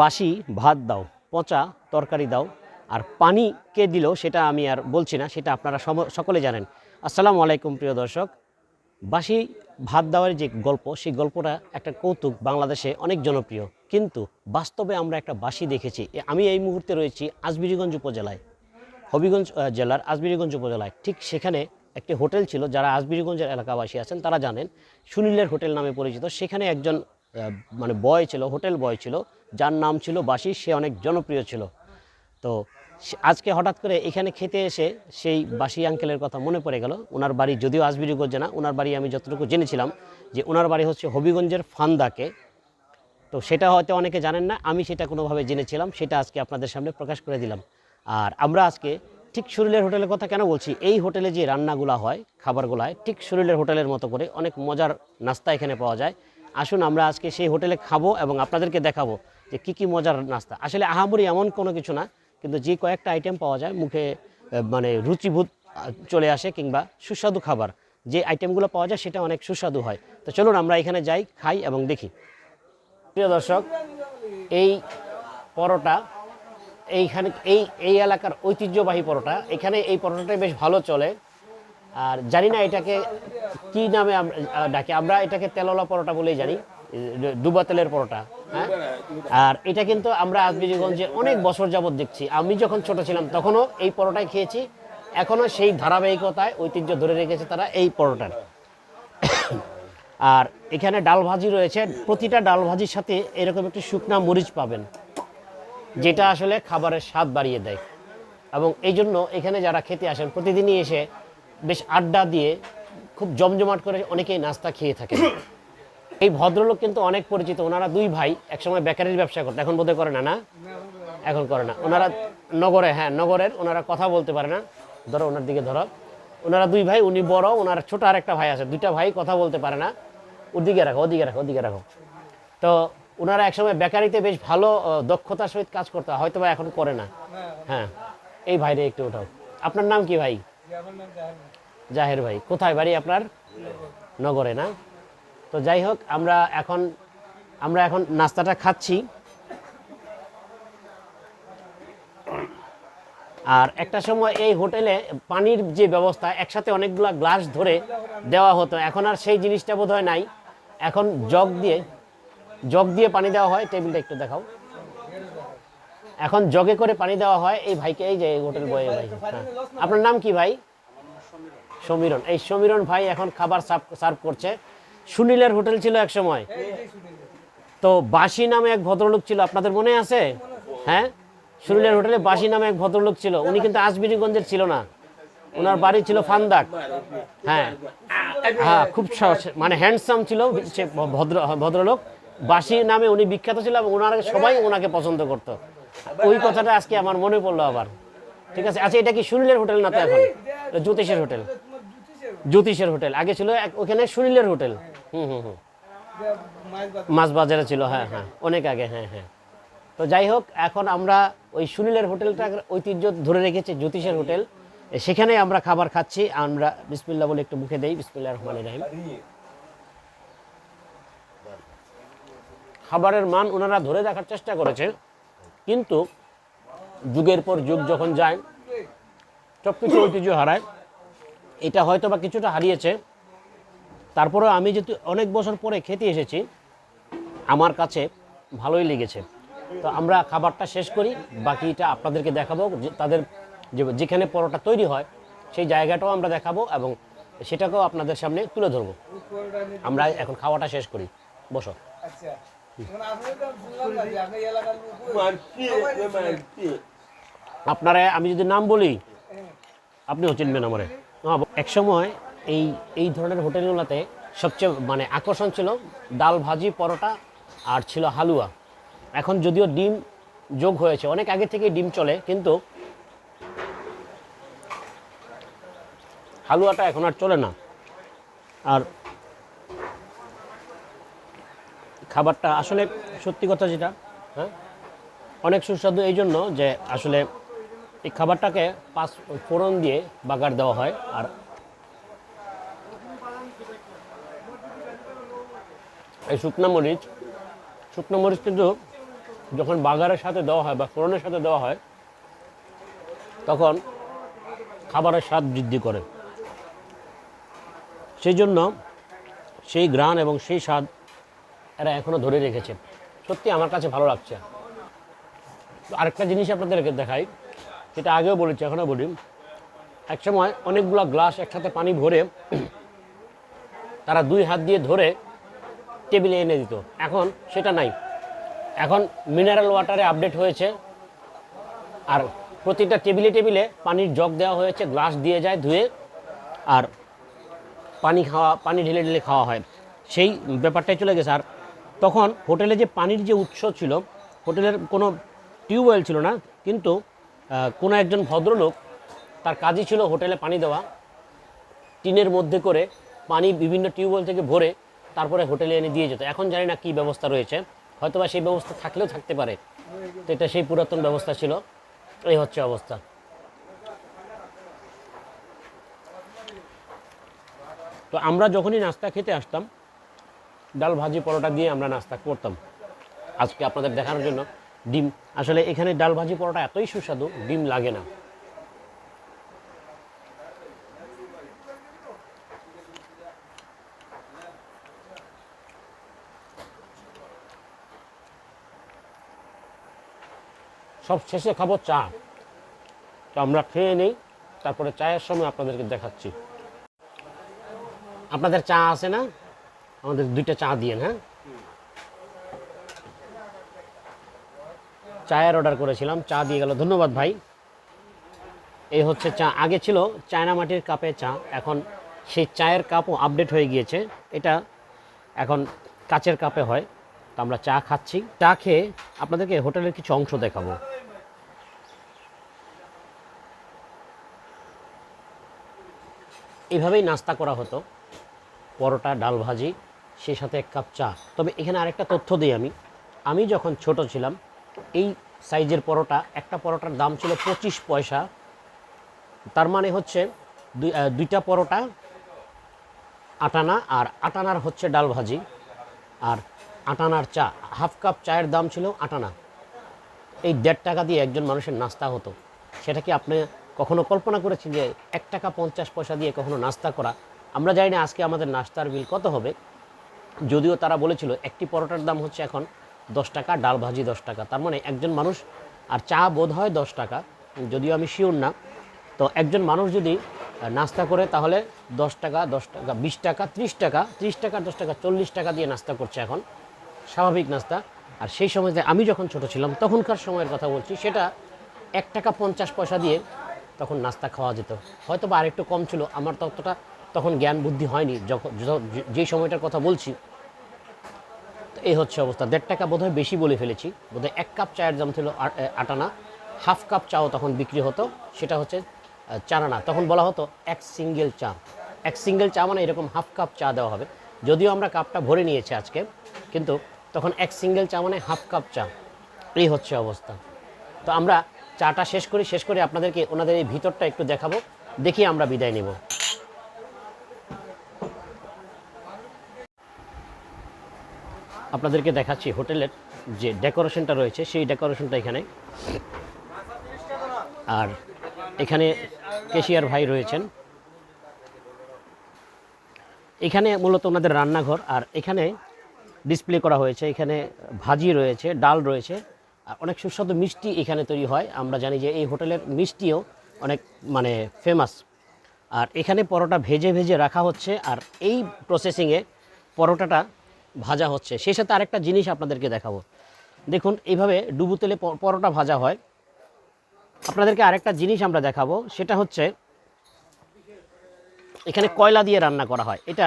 বাসি ভাত দাও, পচা তরকারি দাও, আর পানি কে দিল সেটা আমি আর বলছি না, সেটা আপনারা সকলে জানেন। আসসালামু আলাইকুম প্রিয় দর্শক। বাসি ভাত দেওয়ার যে গল্প, সেই গল্পটা একটা কৌতুক বাংলাদেশে অনেক জনপ্রিয়। কিন্তু বাস্তবে আমরা একটা বাসি দেখেছি। আমি এই মুহূর্তে রয়েছি আজমিরিগঞ্জ উপজেলায়, হবিগঞ্জ জেলার আজমিরিগঞ্জ উপজেলায়। ঠিক সেখানে একটি হোটেল ছিল, যারা আজমিরিগঞ্জের এলাকাবাসী আছেন, তারা জানেন। সুনীলের হোটেল নামে পরিচিত। সেখানে একজন মানে বয় ছিল, হোটেল বয় ছিল। যার নাম ছিল বাসি সে অনেক জনপ্রিয় ছিল। তো আজকে হঠাৎ করে এখানে খেতে এসে সেই বাসি আঙ্কেলের কথা মনে পড়ে গেল। ওনার বাড়ি যদিও আজমিরিগঞ্জে না ওনার বাড়ি আমি যতটুকু জেনেছিলাম যে ওনার বাড়ি হচ্ছে হবিগঞ্জের ফান্দাকে। তো সেটা হয়তো অনেকে জানেন না, আমি সেটা কোনোভাবে জেনেছিলাম, সেটা আজকে আপনাদের সামনে প্রকাশ করে দিলাম। আর আমরা আজকে ঠিক শরীরের হোটেলের কথা কেন বলছি? এই হোটেলে যে রান্নাগুলা হয়, খাবারগুলো হয়, ঠিক শরীরের হোটেলের মতো করে অনেক মজার নাস্তা এখানে পাওয়া যায়। আসুন আমরা আজকে সেই হোটেলে খাব এবং আপনাদেরকে দেখাবো যে কী কী মজার নাস্তা। আসলে আহামরি এমন কোনো কিছু না কিন্তু যে কয়েকটা আইটেম পাওয়া যায় মুখে মানে আহ, চলে আসে কিংবা সুস্বাদু খাবার যে আইটেমগুলো পাওয়া যায় সেটা অনেক সুস্বাদু হয়। তো চলুন আমরা এখানে যাই খাই এবং দেখি। প্রিয় দর্শক এই পরোটা এইখানে এই এই এলাকার ঐতিহ্যবাহী পরোটা এখানে এই পরোটাটাই বেশ ভালো চলে। আর জানি না এটাকে কি নামে ডাকে আমরা এটাকে তেলওয়ালা পরোটা বলেই জানি। এ, ডুবা তেলের পরোটা হ্যাঁ? আর এটা কিন্তু আমরা আজমিরিগঞ্জে অনেক বছর যাবৎ দেখছি। আমি যখন ছোট ছিলাম তখনও এই পরোটাই খেয়েছি। এখনও সেই ধারাবাহিকতায় ঐতিহ্য ধরে রেখেছে তারা এই পরোটার। আর এখানে ডাল ভাজি রয়েছে। প্রতিটা ডাল ভাজির সাথে এরকম একটি শুকনা মরিচ পাবেন যেটা আসলে খাবারের স্বাদ বাড়িয়ে দেয়। এবং এই জন্য এখানে যারা খেতে আসেন প্রতিদিনই এসে বেশ আড্ডা দিয়ে খুব জমজমাট করে অনেকেই নাস্তা খেয়ে থাকেন। এই ভদ্রলোক কিন্তু অনেক পরিচিত। ওনারা দুই ভাই একসময় বেকারির ব্যবসা করতো এখন বোধহয় করে না না? এখন করে না। ওনারা নগরে হ্যাঁ নগরের। ওনারা কথা বলতে পারে না। ধরো ওনার দিকে ধরো। ওনারা দুই ভাই উনি বড় ওনার ছোট আর একটা ভাই আছে। দুইটা ভাই কথা বলতে পারে না। ওদিকে রাখো ওদিকে রাখো ওদিকে রাখো। তো ওনারা একসময় বেকারিতে বেশ ভালো দক্ষতার সহিত কাজ করতে। হয় হয়তো বা এখন করে না। হ্যাঁ। এই ভাইরে একটু ওঠাও। আপনার নাম কি ভাই? জাহের ভাই। কোথায় বাড়ি আপনার? নগরে না? তো যাই হোক, আমরা এখন আমরা এখন নাস্তাটা খাচ্ছি। আর একটা সময় এই হোটেলে পানির যে ব্যবস্থা, একসাথে অনেকগুলো গ্লাস ধরে দেওয়া হতো। এখন আর সেই জিনিসটা বোধহয় নাই। এখন জগ দিয়ে জগ দিয়ে পানি দেওয়া হয়। টেবিলটা একটু দেখাও। এখন জগে করে পানি দেওয়া হয়। এই ভাইকে, এই যে হোটেল বয়ে ভাই। হ্যাঁ। আপনার নাম কি ভাই? সমীরণ। এই সমীরণ ভাই এখন খাবার সার্ভ করছে। সুনীলের হোটেল ছিল এক সময়। তো বাসি নামে এক ভদ্রলোক ছিল আপনাদের মনে আছে? হ্যাঁ? সুনীলের হোটেলে বাসি নামে এক ভদ্রলোক ছিল উনি কিন্তু আজমিরিগঞ্জের ছিল না। ওনার বাড়ি ছিল ফান্দাক। হ্যাঁ। হ্যাঁ খুব মানে হ্যান্ডসাম ছিল সে ভদ্র ভদ্রলোক। বাসি নামে উনি বিখ্যাত ছিল এবং ওনার সবাই ওনাকে পছন্দ করতো। ওই কথাটা আজকে আমার মনে পড়ল আবার। ঠিক আছে? আচ্ছা এটা কি সুনীলের হোটেল না তো এখন? জ্যোতিষের হোটেল। জ্যোতিষের হোটেল। আগে ছিল এক- ওখানে সুনীলের হোটেল। মাছ বাজারে ছিল হ্যাঁ হ্যাঁ অনেক আগে হ্যাঁ হ্যাঁ। তো যাই হোক, এখন আমরা ওই সুনীলের হোটেলটা ঐতিহ্য ধরে রেখেছে, জ্যোতিষের হোটেল। সেখানে আমরা খাবার খাচ্ছি, আমরা বিসমিল্লা বলে একটু মুখে দেই বিসমিল্লা রহমান রাহিম। খাবারের মান ওনারা ধরে রাখার চেষ্টা করেছে, কিন্তু যুগের পর যুগ যখন যায় সব কিছু ঐতিহ্য হারায়। এটা হয়তো বা কিছুটা হারিয়েছে তারপরেও আমি যেহেতু অনেক বছর পরে খেতে এসেছি আমার কাছে ভালোই লেগেছে। তো আমরা খাবারটা শেষ করি বাকিটা আপনাদেরকে দেখাবো যে তাদের যে যেখানে পরোটা তৈরি হয় সেই জায়গাটাও আমরা দেখাবো এবং সেটাকেও আপনাদের সামনে তুলে ধরবো। আমরা এখন খাওয়াটা শেষ করি। বসো। আচ্ছা। মানে আপনারা আমি যদি নাম বলি আপনিও চিনবেন আমারে। হ্যাঁ, এক সময় এই এই ধরনের হোটেলগুলোতে সবচেয়ে মানে আকর্ষণ ছিল ডাল ভাজি, পরোটা আর ছিল হালুয়া। এখন যদিও ডিম যোগ হয়েছে, অনেক আগে থেকেই ডিম চলে, কিন্তু হালুয়াটা এখন আর চলে না। আর খাবারটা আসলে সত্যি কথা যেটা হ্যাঁ? অনেক সুস্বাদু এই জন্য যে আসলে এই খাবারটাকে পাঁচ ফোড়ন দিয়ে বাগার দেওয়া হয়, আর এই শুকনো মরিচ শুকনো মরিচ কিন্তু যখন বাগারের সাথে দেওয়া হয় বা ফোড়নের সাথে দেওয়া হয়, তখন খাবারের স্বাদ বৃদ্ধি করে। সেই জন্য সেই গ্রান এবং সেই স্বাদ এরা এখনও ধরে রেখেছে। সত্যি আমার কাছে ভালো লাগছে। আরেকটা জিনিস আপনাদেরকে দেখাই, যেটা আগেও বলেছি এখনও বলি। একসময় অনেকগুলো গ্লাস একসাথে পানি ভরে তারা দুই হাত দিয়ে ধরে টেবিলে এনে দিত। এখন সেটা নাই। এখন মিনারেল ওয়াটারে আপডেট হয়েছে। আর প্রতিটা টেবিলে টেবিলে পানির জগ দেওয়া হয়েছে গ্লাস দিয়ে যায় ধুয়ে, আর পানি খাওয়া, পানি ঢেলে ঢেলে খাওয়া হয়। সেই ব্যাপারটাই চলে গেছে। আর তখন হোটেলে যে পানির যে উৎস ছিল, হোটেলের কোনো টিউবওয়েল ছিল না, কিন্তু কোনো একজন ভদ্রলোক, তার কাজই ছিল হোটেলে পানি দেওয়া। টিনের মধ্যে করে পানি বিভিন্ন টিউবওয়েল থেকে ভরে তারপরে হোটেলে এনে দিয়ে যেত। এখন জানি না কী ব্যবস্থা রয়েছে। হয়তোবা সেই ব্যবস্থা থাকলেও থাকতে পারে। তো এটা সেই পুরাতন ব্যবস্থা ছিল। এই হচ্ছে অবস্থা। তো আমরা যখনই নাস্তা খেতে আসতাম, ডাল ভাজি পরোটা দিয়ে আমরা নাস্তা করতাম। আজকে আপনাদের দেখানোর জন্য ডিম। আসলে এখানে ডাল ভাজি পরোটা এতই সুস্বাদু, ডিম লাগে না। সব শেষে খাব চা। তো আমরা খেয়ে নেই, তারপরে চায়ের সময় আপনাদেরকে দেখাচ্ছি। আপনাদের চা আছে না? আমাদের দুইটা চা দিয়েন হ্যাঁ? চায়ের অর্ডার করেছিলাম, চা দিয়ে গেল। ধন্যবাদ ভাই। এই হচ্ছে চা। আগে ছিল চায়না মাটির কাপে চা, এখন সেই চায়ের কাপও আপডেট হয়ে গিয়েছে। এটা এখন কাচের কাপে হয়। তো আমরা চা খাচ্ছি। চা খেয়ে আপনাদেরকে হোটেলের কিছু অংশ দেখাবো। এভাবেই নাস্তা করা হতো। পরোটা, ডাল ভাজি, সে সাথে এক কাপ চা। তবে এখানে আরেকটা তথ্য দিই আমি। আমি যখন ছোট ছিলাম, এই সাইজের পরোটা, একটা পরোটার দাম ছিল পঁচিশ পয়সা। তার মানে হচ্ছে দুই দুইটা পরোটা, আটানা আর আটানার হচ্ছে ডাল ভাজি আর আটানার চা। হাফ কাপ চায়ের দাম ছিল আটানা। এই দেড় টাকা দিয়ে একজন মানুষের নাস্তা হতো। সেটা কি আপনি কখনো কল্পনা করেছি যে এক টাকা পঞ্চাশ পয়সা দিয়ে কখনো নাস্তা করা। আমরা জানি না আজকে আমাদের নাস্তার বিল কত হবে। যদিও তারা বলেছিল একটি পরোটার দাম হচ্ছে এখন দশ টাকা, ডাল ভাজি দশ টাকা। তার মানে একজন মানুষ, আর চা বোধ হয় দশ টাকা, যদিও আমি শিওর না। তো একজন মানুষ যদি নাস্তা করে তাহলে দশ টাকা দশ টাকা, বিশ টাকা, ত্রিশ টাকা ত্রিশ টাকা, দশ টাকা, চল্লিশ টাকা দিয়ে নাস্তা করছে এখন। স্বাভাবিক নাস্তা। আর সেই সময় আমি যখন ছোট ছিলাম, তখনকার সময়ের কথা বলছি, সেটা এক টাকা পঞ্চাশ পয়সা দিয়ে তখন নাস্তা খাওয়া যেত। হয়তো বা আরেকটু কম ছিল, আমার ততটা তখন জ্ঞান বুদ্ধি হয়নি, যখন যেই সময়টার কথা বলছি। তো এই হচ্ছে অবস্থা। দেড় টাকা বোধহয় বেশি বলে ফেলেছি, বোধহয় এক কাপ চায়ের দাম ছিল আটানা হাফ কাপ চাও তখন বিক্রি হতো, সেটা হচ্ছে চারানা তখন বলা হতো এক সিঙ্গেল চা। এক সিঙ্গেল চা মানে এরকম হাফ কাপ চা দেওয়া হবে। যদিও আমরা কাপটা ভরে নিয়েছি আজকে, কিন্তু তখন এক সিঙ্গেল চা মানে হাফ কাপ চা। এই হচ্ছে অবস্থা। তো আমরা চাটা শেষ করি, শেষ করে আপনাদেরকে ওনাদের এই ভিতরটা একটু দেখাবো। দেখি আমরা বিদায় নেব। আপনাদেরকে দেখাচ্ছি হোটেলের যে ডেকোরেশনটা রয়েছে, সেই ডেকোরেশনটা এখানে। আর এখানে কেশিয়ার ভাই রয়েছেন। এখানে মূলত ওনাদের রান্নাঘর, আর এখানে ডিসপ্লে করা হয়েছে। এখানে ভাজি রয়েছে, ডাল রয়েছে। অনেক সুস্বাদু মিষ্টি এখানে তৈরি হয়। আমরা জানি যে এই হোটেলের মিষ্টিও অনেক মানে ফেমাস আর এখানে পরোটা ভেজে ভেজে রাখা হচ্ছে আর এই প্রসেসিংয়ে পরোটাটা ভাজা হচ্ছে। সেই সাথে আরেকটা জিনিস আপনাদেরকে দেখাবো। দেখুন, এইভাবে ডুবু তেলে পরোটা ভাজা হয়। আপনাদেরকে আরেকটা জিনিস আমরা দেখাবো, সেটা হচ্ছে এখানে কয়লা দিয়ে রান্না করা হয়। এটা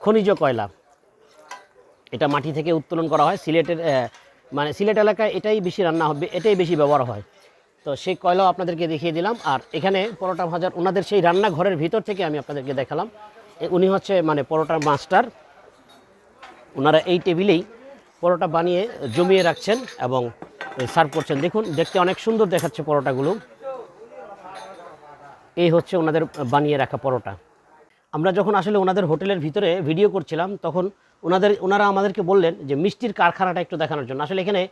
খনিজ কয়লা। এটা মাটি থেকে উত্তোলন করা হয়, সিলেটের মানে সিলেট এলাকায় এটাই বেশি রান্না হবে, এটাই বেশি ব্যবহার হয়। তো সেই কয়লাও আপনাদেরকে দেখিয়ে দিলাম। আর এখানে পরোটা ভাজার ওনাদের সেই রান্নাঘরের ভিতর থেকে আমি আপনাদেরকে দেখালাম। উনি হচ্ছে মানে পরোটার মাস্টার। ওনারা এই টেবিলেই পরোটা বানিয়ে জমিয়ে রাখছেন এবং সার্ভ করছেন। দেখুন, দেখতে অনেক সুন্দর দেখাচ্ছে পরোটাগুলো। এই হচ্ছে ওনাদের বানিয়ে রাখা পরোটা। আমরা যখন আসলে ওনাদের হোটেলের ভিতরে ভিডিও করছিলাম, তখন ওনাদের, ওনারা আমাদেরকে বললেন যে মিষ্টির কারখানাটা একটু দেখানোর জন্য। আসলে এখানে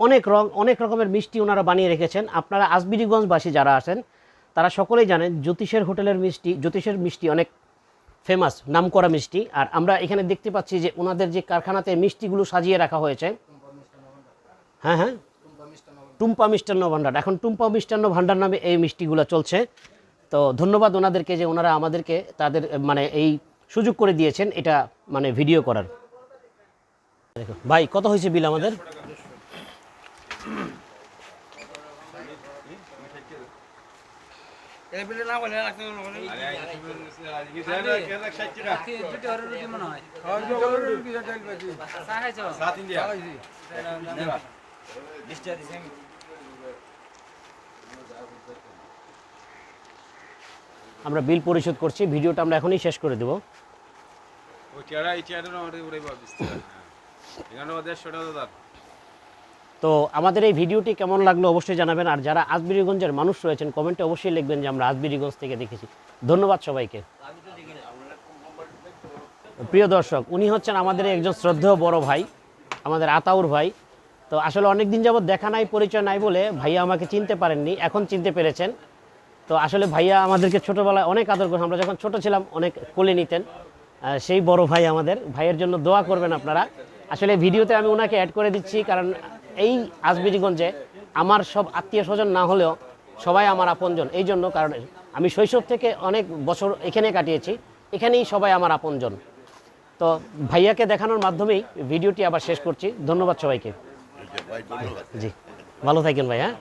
অনেক রং, অনেক রকমের মিষ্টি ওনারা বানিয়ে রেখেছেন। আপনারা আজবিরিগঞ্জবাসী যারা আছেন, তারা সকলেই জানেন জ্যোতিষের হোটেলের মিষ্টি, জ্যোতিষের মিষ্টি অনেক ফেমাস নামকরা মিষ্টি। আর আমরা এখানে দেখতে পাচ্ছি যে ওনাদের যে কারখানাতে মিষ্টিগুলো সাজিয়ে রাখা হয়েছে। হ্যাঁ হ্যাঁ। টুম্পা মিষ্টান্ন ভাণ্ডার। এখন টুম্পা মিষ্টান্ন ভাণ্ডার নামে এই মিষ্টিগুলো চলছে। তো ধন্যবাদ ওনাদেরকে যে ওনারা আমাদেরকে তাদের মানে এই সুযোগ করে দিয়েছেন এটা মানে ভিডিও করার। ভাই কত হয়েছে বিল আমাদের বিলে না বলে রাখতে হবে দুটো হরের রুটি মনে হয় আর জগরের কি তেল বেশি চা খাইছো আমরা বিল পরিশোধ করছি ভিডিওটা আমরা এখনই শেষ করে দেবো। দাদা তো আমাদের এই ভিডিওটি কেমন লাগল অবশ্যই জানাবেন আর যারা আজবিরিগঞ্জের মানুষ রয়েছেন কমেন্টে অবশ্যই লিখবেন যে আমরা আজবিরিগঞ্জ থেকে দেখেছি। ধন্যবাদ সবাইকে। প্রিয় দর্শক উনি হচ্ছেন আমাদের একজন শ্রদ্ধেয় বড় ভাই আমাদের আতাউর ভাই। তো আসলে অনেক দিন যাবত দেখা নাই পরিচয় নাই বলে ভাইয়া আমাকে চিনতে পারেননি এখন চিনতে পেরেছেন। তো আসলে ভাইয়া আমাদেরকে ছোটোবেলায় অনেক আদর করে আমরা যখন ছোট ছিলাম অনেক কোলে নিতেন। সেই বড় ভাই আমাদের। ভাইয়ের জন্য দোয়া করবেন আপনারা। আসলে ভিডিওতে আমি ওনাকে অ্যাড করে দিচ্ছি কারণ এই আজমিরিগঞ্জে আমার সব আত্মীয় স্বজন না হলেও সবাই আমার আপনজন। এই জন্য কারণ আমি শৈশব থেকে অনেক বছর এখানে কাটিয়েছি। এখানেই সবাই আমার আপনজন। তো ভাইয়াকে দেখানোর মাধ্যমেই ভিডিওটি আবার শেষ করছি। ধন্যবাদ সবাইকে। জি ভালো থাকেন ভাই হ্যাঁ